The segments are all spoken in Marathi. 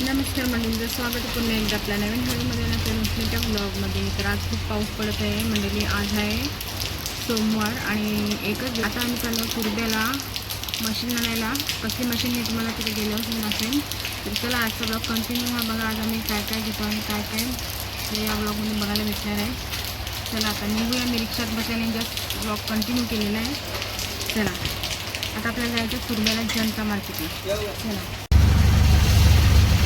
नमस्कार मंडळींचं स्वागत पुन्हा एकदा आपल्या नवीन व्हिडिओमध्ये. ना त्या ब्लॉगमध्ये तर आज खूप पाऊस पडत आहे. मंडळी आज आहे सोमवार आणि एकच आता आम्ही चाललो तुरब्याला मशीन आणायला. कसली मशीन हे तुम्हाला तिथे गेल्यावर असेल तर चला आजचा ब्लॉग कंटिन्यू हा बघा. आज आम्ही काय काय घेतो आणि काय काय ते या ब्लॉगमध्ये बघायला भेटणार आहे. चला आता निघूया. मी रिक्षात बसल्याने जस्ट ब्लॉग कंटिन्यू केलेला आहे. चला. आता आपल्याला जायचं तुरब्याला जनता मार्केटला चला.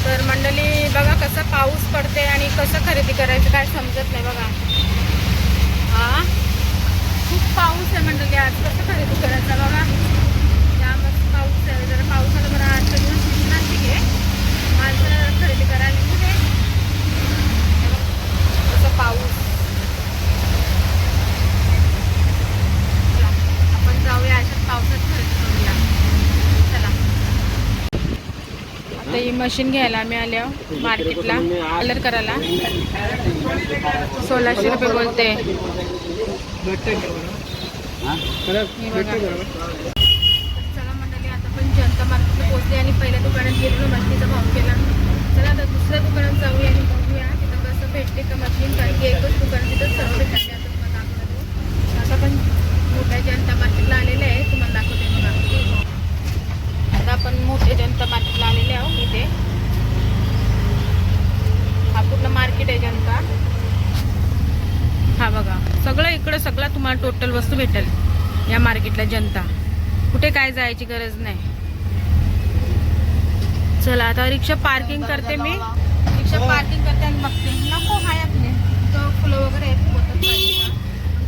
तर मंडळी बघा कसं पाऊस पडते आणि कसं खरेदी करायचं काय समजत नाही बघा. हा? खूप पाऊस आहे मंडळी आज कसं खरेदी करायचं बघा जामच पाऊस आहे जरा पावसाला बरं आजचा दिवस दिसणार ठीक आहे माणसं खरेदी करायला कुठे कसं पाऊस चला, आपण जाऊया अशाच पावसात खरेदी करूया चला तर ही मशीन घ्यायला आम्ही आल्या मार्केटला कलर करायला. सोळाशे रुपये बोलते. चला मंडळी आता पण जनता मार्केटला पोहोचले आणि पहिल्या दुकानात गेलो मछलीचा भाव केला. चला आता दुसऱ्या दुकानात जाऊया आणि बघूया. तिथं कसं भेटते का मछली कारण की एकच दुकान तिथं सर्व भेटते आता तुम्हाला दाखवतो आता पण मोठ्या जनता मार्केटला आलेले आहे तुम्हाला दाखवते बघा आता आपण मोठे जनता मार्केटला आलेले आहोत इथे हा पूर्ण मार्केट आहे जनता हा बघा सगळं इकडं सगळं तुम्हाला टोटल वस्तू भेटेल या मार्केटला जनता. कुठे काय जायची गरज नाही. चला आता रिक्षा पार्किंग करते मी. रिक्षा पार्किंग करते आणि बघते. नको हाय आपले. तो फुलं वगैरे आहेत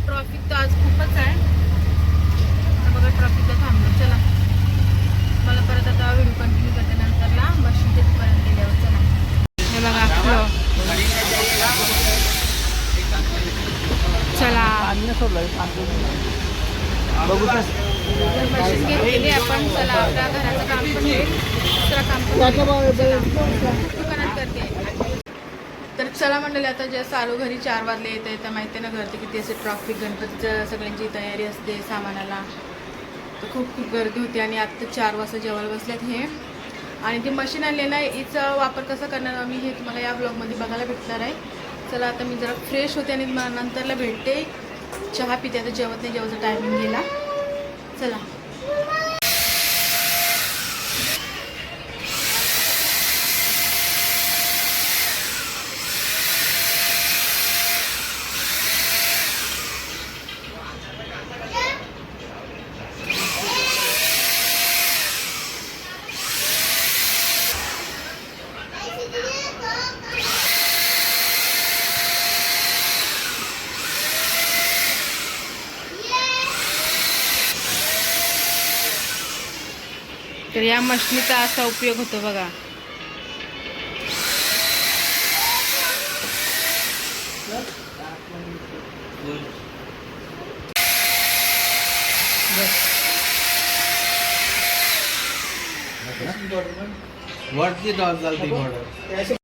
ट्रॉफिक तर आज खूपच आहे आता बघा ट्रॉफिकला थांबलो चला मला परत आता व्हिडिओ कंटिन्यू करते नंतरला मशीन तिथपर्यंत गेल्यावर चला हे बघा फुलं चला तर मशीन घेतलेली आपण चला आपल्या घराचं काम पण होईल दुसरं काम पण दुकानात करते तर चला मंडळी आता जे चालू घरी चार वाजले येते तर माहिती आहे ना गर्दी किती असे ट्रॉफिक गणपतीचं सगळ्यांची तयारी असते सामानाला. तर खूप खूप गर्दी होती आणि आत्ता चार वाजता जेवायला बसल्यात हे. आणि ती मशीन आणले ना हिचा वापर कसा करणार आम्ही हे तुम्हाला या ब्लॉगमध्ये बघायला भेटणार आहे. चला आता मी जरा फ्रेश होते आणि तुम्हाला नंतरला भेटते. चहा पिते आता जेवत नाही जेवायचा टायमिंग गेला. चला. तर या मशनीचा असा उपयोग होतो बघा. वरती डॉल चालते बॉर्डर